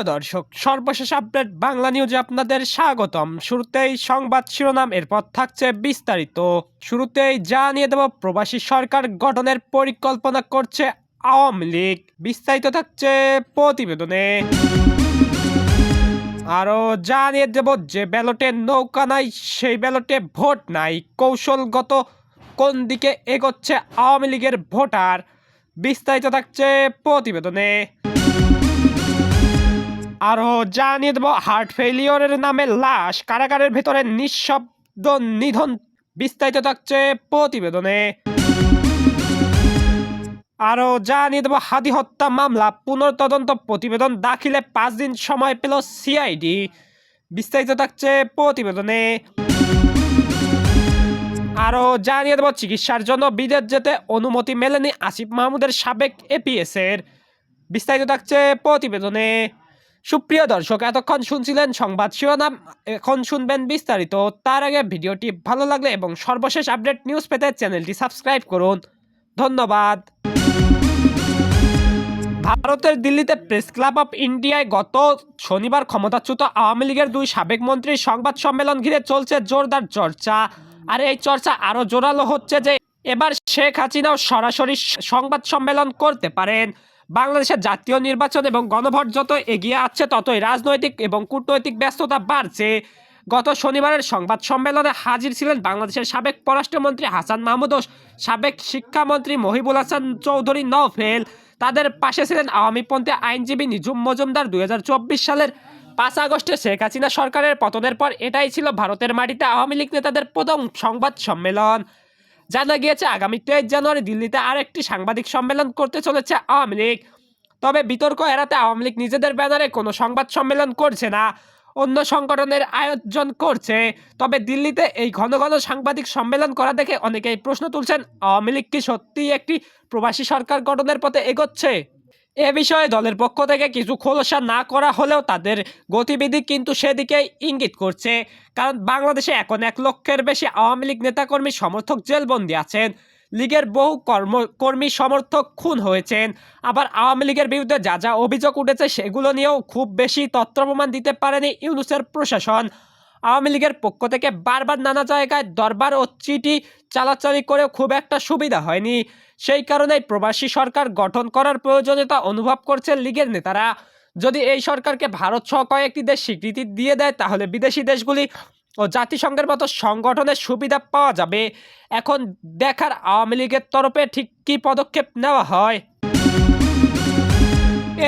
সুপ্রিয় দর্শক, সর্বশেষ আপডেট বাংলা নিউজে আপনাদের স্বাগতম। শুরুতেই সংবাদ শিরোনাম, এরপর থাকছে বিস্তারিত। শুরুতেই জানিয়ে দেব, প্রবাসী সরকার গঠনের পরিকল্পনা করছে আওয়ামী লীগ। বিস্তারিত থাকছে প্রতিবেদনে। আরও জানিয়ে দেব, যে ব্যালটে নৌকা নাই, সেই ব্যালটে ভোট নাই। কৌশলগত কোন দিকে এগোচ্ছে আওয়ামী লীগের ভোটার? বিস্তারিত থাকছে প্রতিবেদনে। আরও জানিয়ে দেবো হার্ট ফেলিওরের নামে লাশ কারাগারের ভেতরে নিঃশব্দ নিধন বিস্তারিত থাকছে প্রতিবেদনে। আরও জানিয়ে দেবো, হাদি হত্যা মামলা, পুনর্তদন্ত প্রতিবেদন, দাখিলে পাঁচ দিন সময় পেল সিআইডি বিস্তারিত থাকছে প্রতিবেদনে। আরও জানিয়ে দেবো, চিকিৎসার জন্য বিদেশ যেতে অনুমতি মেলেনি আসিফ মাহমুদের সাবেক এপিএসের বিস্তারিত থাকছে প্রতিবেদনে। সুপ্রিয় দর্শক, এতক্ষণ শুনছিলেন সংবাদ শিরোনাম। এখন শুনবেন বিস্তারিত। তার আগে ভিডিওটি ভালো লাগলে এবং সর্বশেষ আপডেট নিউজ পেতে চ্যানেলটি সাবস্ক্রাইব করুন। ধন্যবাদ। ভারতের দিল্লিতে প্রেস ক্লাব অফ ইন্ডিয়ায় গত শনিবার ক্ষমতাচ্যুত আওয়ামী লীগের দুই সাবেক মন্ত্রীর সংবাদ সম্মেলন ঘিরে চলছে জোরদার চর্চা। আর এই চর্চা আরও জোরালো হচ্ছে যে, এবার শেখ হাসিনাও সরাসরি সংবাদ সম্মেলন করতে পারেন। বাংলাদেশের জাতীয় নির্বাচন এবং গণভোট যত এগিয়ে আসছে ততই রাজনৈতিক এবং কূটনৈতিক ব্যস্ততা বাড়ছে। গত শনিবারের সংবাদ সম্মেলনে হাজির ছিলেন বাংলাদেশের সাবেক পররাষ্ট্রমন্ত্রী হাসান মাহমুদ ও সাবেক শিক্ষামন্ত্রী মহিবুল হাসান চৌধুরী নফেল তাদের পাশে ছিলেন আওয়ামীপন্থী আইনজীবী নিজুম মজুমদার দুই হাজার চব্বিশ সালের পাঁচ আগস্টে শেখ হাসিনা সরকারের পতনের পর এটাই ছিল ভারতের মাটিতে আওয়ামী লীগ নেতাদের প্রথম সংবাদ সম্মেলন। জানা গিয়েছে, আগামী তেইশ জানুয়ারি দিল্লিতে আরেকটি সাংবাদিক সম্মেলন করতে চলেছে আওয়ামী লীগ। তবে বিতর্ক এড়াতে আওয়ামী লীগ নিজেদের ব্যানারে কোনো সংবাদ সম্মেলন করছে না, অন্য সংগঠনের আয়োজন করছে। তবে দিল্লিতে এই ঘন ঘন সাংবাদিক সম্মেলন করা দেখে অনেকেই প্রশ্ন তুলছেন, আওয়ামী লীগ কি সত্যিই একটি প্রবাসী সরকার গঠনের পথে এগোচ্ছে? এ বিষয়ে দলের পক্ষ থেকে কিছু খোলসা না করা হলেও তাদের গতিবিধি কিন্তু সেদিকে ইঙ্গিত করছে। কারণ বাংলাদেশে এখন এক লক্ষের বেশি আওয়ামী লীগ নেতাকর্মী সমর্থক জেলবন্দি আছেন। লীগের বহু কর্ম, কর্মী সমর্থক খুন হয়েছেন। আবার আওয়ামী লীগের বিরুদ্ধে যা যা অভিযোগ উঠেছে সেগুলো নিয়েও খুব বেশি তথ্য প্রমাণ দিতে পারেনি ইউনুসের প্রশাসন। আওয়ামী লীগের পক্ষ থেকে বারবার নানা জায়গায় দরবার ও চিঠি চালাচালি করেও খুব একটা সুবিধা হয়নি। সেই কারণেই প্রবাসী সরকার গঠন করার প্রয়োজনীয়তা অনুভব করছে লীগের নেতারা। যদি এই সরকারকে ভারত সহ কয়েকটি দেশ স্বীকৃতি দিয়ে দেয়, তাহলে বিদেশি দেশগুলি ও জাতিসংঘের মতো সংগঠনের সুবিধা পাওয়া যাবে। এখন দেখার আওয়ামী লীগের তরফে ঠিক কী পদক্ষেপ নেওয়া হয়?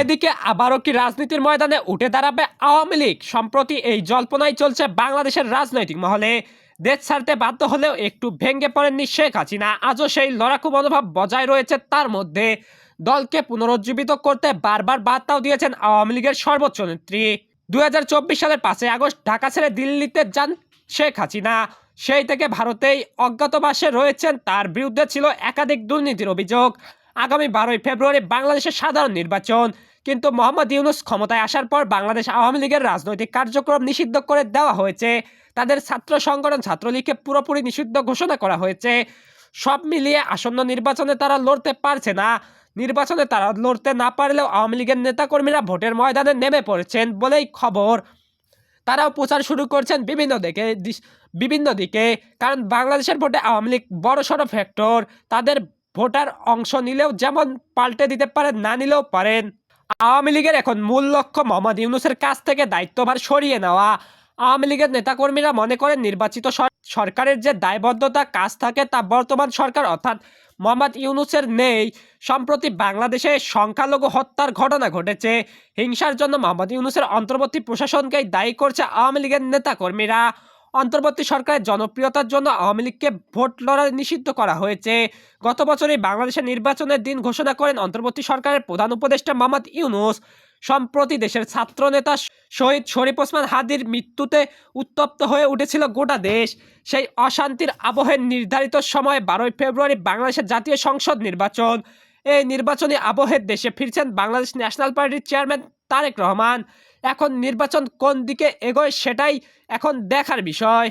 এদিকে আবারও কি রাজনীতির ময়দানে উঠে দাঁড়াবে আওয়ামী লীগ? সম্প্রতি এই জল্পনায় চলছে বাংলাদেশের রাজনৈতিক মহলে। দেশ ছাড়তে বাধ্য হলেও একটু ভেঙে পড়েননি শেখ হাসিনা। আজও সেই লড়াকু মনোভাব বজায় রয়েছে তার মধ্যে। দলকে পুনরুজ্জীবিত করতে বারবার বার্তাও দিয়েছেন আওয়ামী লীগের সর্বোচ্চ নেত্রী। দুই হাজার চব্বিশ সালের পাঁচই আগস্ট ঢাকা ছেড়ে দিল্লিতে যান শেখ হাসিনা। সেই থেকে ভারতেই অজ্ঞাতবাসে রয়েছেন। তার বিরুদ্ধে ছিল একাধিক দুর্নীতির অভিযোগ। আগামী বারোই ফেব্রুয়ারি বাংলাদেশের সাধারণ নির্বাচন। কিন্তু মোহাম্মদ ইউনুস ক্ষমতায় আসার পর বাংলাদেশ আওয়ামী লীগের রাজনৈতিক কার্যক্রম নিষিদ্ধ করে দেওয়া হয়েছে। তাদের ছাত্র সংগঠন ছাত্রলীগকে পুরোপুরি নিষিদ্ধ ঘোষণা করা হয়েছে। সব মিলিয়ে আসন্ন নির্বাচনে তারা লড়তে পারছে না। নির্বাচনে তারা লড়তে না পারলেও আওয়ামী লীগের নেতাকর্মীরা ভোটের ময়দানে নেমে পড়েছেন বলেই খবর। তারাও প্রচার শুরু করছেন বিভিন্ন দিকে বিভিন্ন দিকে। কারণ বাংলাদেশের ভোটে আওয়ামী লীগ বড়সড় ফ্যাক্টর তাদের ভোটার অংশ নিলেও যেমন পাল্টে দিতে পারেন, না নিলেও পারেন। আওয়ামী লীগের এখন মূল লক্ষ্য মোহাম্মদ ইউনুসের কাছ থেকে দায়িত্বভার সরিয়ে নেওয়া। আওয়ামী লীগের নেতাকর্মীরা মনে করেন নির্বাচিত সরকারের যে দায়বদ্ধতা, কাজ থাকে তা বর্তমান সরকার, অর্থাৎ মোহাম্মদ ইউনুসের নেই। সম্প্রতি বাংলাদেশে সংখ্যালঘু হত্যার ঘটনা ঘটেছে। হিংসার জন্য মোহাম্মদ ইউনুসের অন্তর্বর্তী প্রশাসনকেই দায়ী করছে আওয়ামী লীগের নেতাকর্মীরা। অন্তর্বর্তী সরকারের জনপ্রিয়তার জন্য আওয়ামী লীগকে ভোট লড়াই নিষিদ্ধ করা হয়েছে। গত বছরই বাংলাদেশের নির্বাচনের দিন ঘোষণা করেন অন্তর্বর্তী সরকারের প্রধান উপদেষ্টা মোহাম্মদ ইউনুস। সম্প্রতি দেশের ছাত্রনেতা শহীদ শরীফ ওসমান হাদির মৃত্যুতে উত্তপ্ত হয়ে উঠেছিল গোটা দেশ। সেই অশান্তির আবহে নির্ধারিত সময় বারোই ফেব্রুয়ারি বাংলাদেশের জাতীয় সংসদ নির্বাচন। এই নির্বাচনী আবহের দেশে ফিরছেন বাংলাদেশ ন্যাশনাল পার্টির চেয়ারম্যান তারেক রহমান। এখন নির্বাচন কোন দিকে এগোয় সেটাই এখন দেখার বিষয়।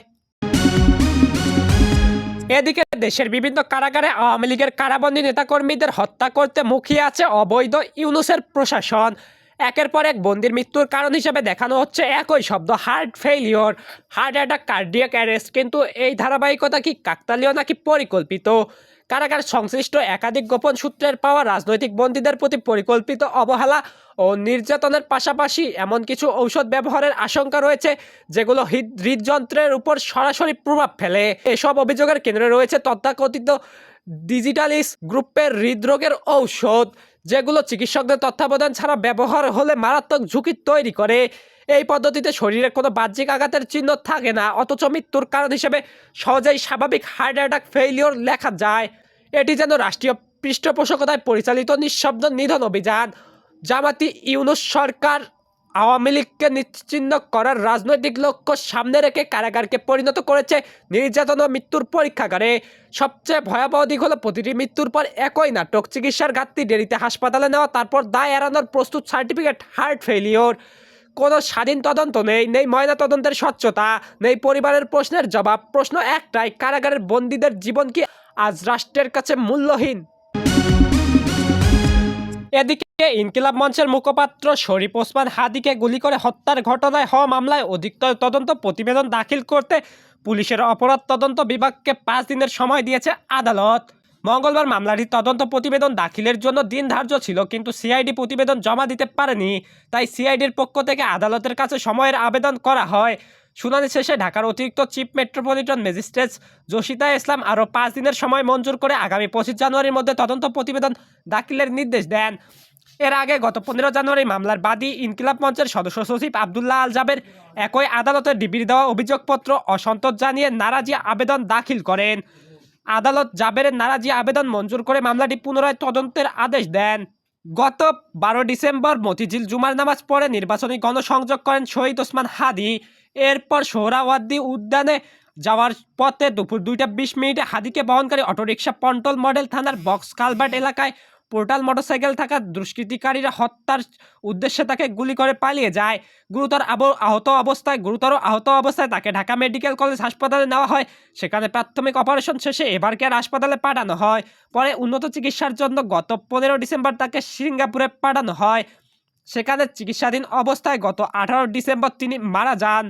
এদিকে দেশের বিভিন্ন কারাগারে আওয়ামী লীগের কারাবন্দী নেতাকর্মীদের হত্যা করতে মুখিয়ে আছে অবৈধ ইউনুসের প্রশাসন। একের পর এক বন্দির মৃত্যুর কারণ হিসেবে দেখানো হচ্ছে একই শব্দ, heart failure. Heart attack, cardiac arrest, কিন্তু এই ধারাবাহিকতা কি কাকতালীয় নাকি পরিকল্পিত? কারাগার সংশ্লিষ্ট একাধিক গোপন সূত্রের পাওয়া রাজনৈতিক বন্দীদের প্রতি পরিকল্পিত অবহেলা ও নির্যাতনের পাশাপাশি এমন কিছু ঔষধ ব্যবহারের আশঙ্কা রয়েছে, যেগুলো হৃদ- হৃদযন্ত্রের উপর সরাসরি প্রভাব ফেলে। এসব অভিযোগের কেন্দ্রে রয়েছে তথাকথিত ডিজিটালিস গ্রুপের হৃদরোগের ঔষধ, যেগুলো চিকিৎসকদের তত্ত্বাবধান ছাড়া ব্যবহার হলে মারাত্মক ঝুঁকি তৈরি করে। এই পদ্ধতিতে শরীরে কোনো বাহ্যিক আঘাতের চিহ্ন থাকে না, অথচ মৃত্যুর কারণ হিসেবে সহজেই স্বাভাবিক হার্ট অ্যাটাক ফেইলিওর লেখা যায়। এটি যেন রাষ্ট্রীয় পৃষ্ঠপোষকতায় পরিচালিত নিঃশব্দ নিধন অভিযান জামাতি ইউনুস সরকার আওয়ামী লীগকে নিশ্চিহ্ন করার রাজনৈতিক লক্ষ্য সামনে রেখে কারাগারকে পরিণত করেছে নির্যাতন ও মৃত্যুর পরীক্ষাগারে। সবচেয়ে ভয়াবহ দিক হলো প্রতিটি মৃত্যুর পর একই নাটক, চিকিৎসার ঘাটতি, দেরিতে হাসপাতালে নেওয়া, তারপর দায় এড়ানোর প্রস্তুত সার্টিফিকেট, হার্ট ফেলিওর কোনো স্বাধীন তদন্ত নেই নেই ময়না তদন্তের স্বচ্ছতা, নেই পরিবারের প্রশ্নের জবাব। প্রশ্ন একটাই, কারাগারের বন্দীদের জীবন কি আজ রাষ্ট্রের কাছে মূল্যহীন? এদিকে ইনকিলাব মঞ্চের মুখপাত্র শরীফ ওসমান হাদিকে গুলি করে হত্যার ঘটনায় হওয়া মামলায় অধিকতর তদন্ত প্রতিবেদন দাখিল করতে পুলিশের অপরাধ তদন্ত বিভাগকে পাঁচ দিনের সময় দিয়েছে আদালত। মঙ্গলবার মামলাটির তদন্ত প্রতিবেদন দাখিলের জন্য দিন ধার্য ছিল, কিন্তু সিআইডি প্রতিবেদন জমা দিতে পারেনি। তাই সিআইডির পক্ষ থেকে আদালতের কাছে সময়ের আবেদন করা হয়। শুনানি শেষে ঢাকার অতিরিক্ত chief metropolitan magistrate Jasita Islam আরও পাঁচ দিনের সময় মঞ্জুর করে আগামী পঁচিশ জানুয়ারির মধ্যে তদন্ত প্রতিবেদন দাখিলের নির্দেশ দেন। এর আগে গত পনেরো জানুয়ারি মামলার বাদী ইনকিলাব মঞ্চের সদস্য সচিব আবদুল্লাহ আল জাবের একই আদালতে ডিবির দেওয়া অভিযোগপত্র অসন্তোষ জানিয়ে নারাজি আবেদন দাখিল করেন। আদালত জাবেরের নারাজি আবেদন মঞ্জুর করে মামলাটি পুনরায় তদন্তের আদেশ দেন। গত বারো ডিসেম্বর মতিঝিল জুমার নামাজ পড়ে নির্বাচনী গণসংযোগ করেন শহীদ ওসমান হাদি। এরপর সোহরাওয়ার্দী উদ্যানে যাওয়ার পথে দুপুর দুইটা বিশ মিনিটে হাদিকে বহনকারী অটোরিকশা পন্টল মডেল থানার বক্স কালবার্ট এলাকায় পোর্টাল মোটরসাইকেল থাকা দুষ্কৃতিকারীরা হত্যার উদ্দেশ্যে তাকে গুলি করে পালিয়ে যায়। গুরুতর আহত অবস্থায়, গুরুতর আহত অবস্থায় তাকে ঢাকা মেডিকেল কলেজ হাসপাতালে নেওয়া হয়। সেখানে প্রাথমিক অপারেশন শেষে এবার কেয়ার হাসপাতালে পাঠানো হয়। পরে উন্নত চিকিৎসার জন্য গত পনেরো ডিসেম্বর তাকে সিঙ্গাপুরে পাঠানো হয়। সেখানে চিকিৎসাধীন অবস্থায় গত আঠারো ডিসেম্বর তিনি মারা যান।